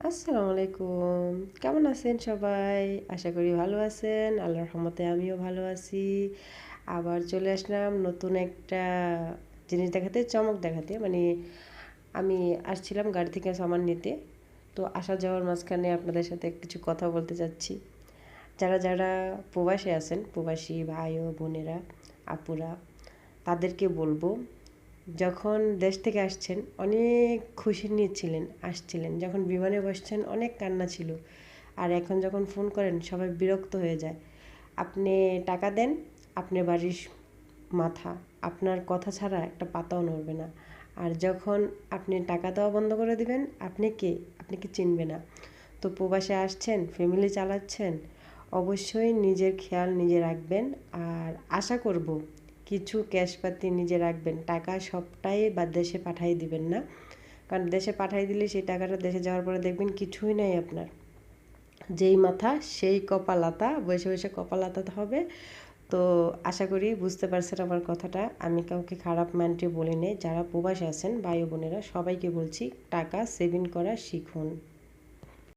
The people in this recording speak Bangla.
আসসালামু আলাইকুম কেমন আছেন সবাই? আশা করি ভালো আছেন। আল্লাহর রহমতে আমিও ভালো আছি। আবার চলে আসলাম নতুন একটা জিনিস দেখাতে, চমক দেখাতে। মানে আমি আসছিলাম গাড়ি থেকে সামান নিতে। তো আসা যাওয়ার মাঝখানে আপনাদের সাথে কিছু কথা বলতে চাচ্ছি। যারা যারা প্রবাসে আছেন, প্রবাসী ভাই ও বোনেরা, আপুরা, তাদেরকে বলব যখন দেশ থেকে আসছেন, অনেক খুশি নিয়েছিলেন আসছিলেন। যখন বিমানে বসছেন, অনেক কান্না ছিল। আর এখন যখন ফোন করেন, সবাই বিরক্ত হয়ে যায়। আপনি টাকা দেন, আপনার বাড়ির মাথা, আপনার কথা ছাড়া একটা পাতাও নড়বে না। আর যখন আপনি টাকা দেওয়া বন্ধ করে দিবেন, আপনি কে? আপনি কি চিনবে না। তো প্রবাসে আসছেন ফ্যামিলি চালাচ্ছেন, অবশ্যই নিজের খেয়াল নিজে রাখবেন। আর আশা করব কিছু ক্যাশপাতি নিজে রাখবেন। টাকা সবটাই বা দেশে পাঠাই দিবেন না। কারণ দেশে পাঠাই দিলে সেই টাকাটা দেশে যাওয়ার পরে দেখবেন কিছুই নাই আপনার। যেই মাথা, সেই কপালাতা, বসে বসে কপালাতা হবে। তো আশা করি বুঝতে পারছেন আমার কথাটা। আমি কাউকে খারাপ মাইন্ডে বলি নেই যারা প্রবাসে আছেন, ভাই বোনেরা, সবাইকে বলছি, টাকা সেভিং করা শিখুন।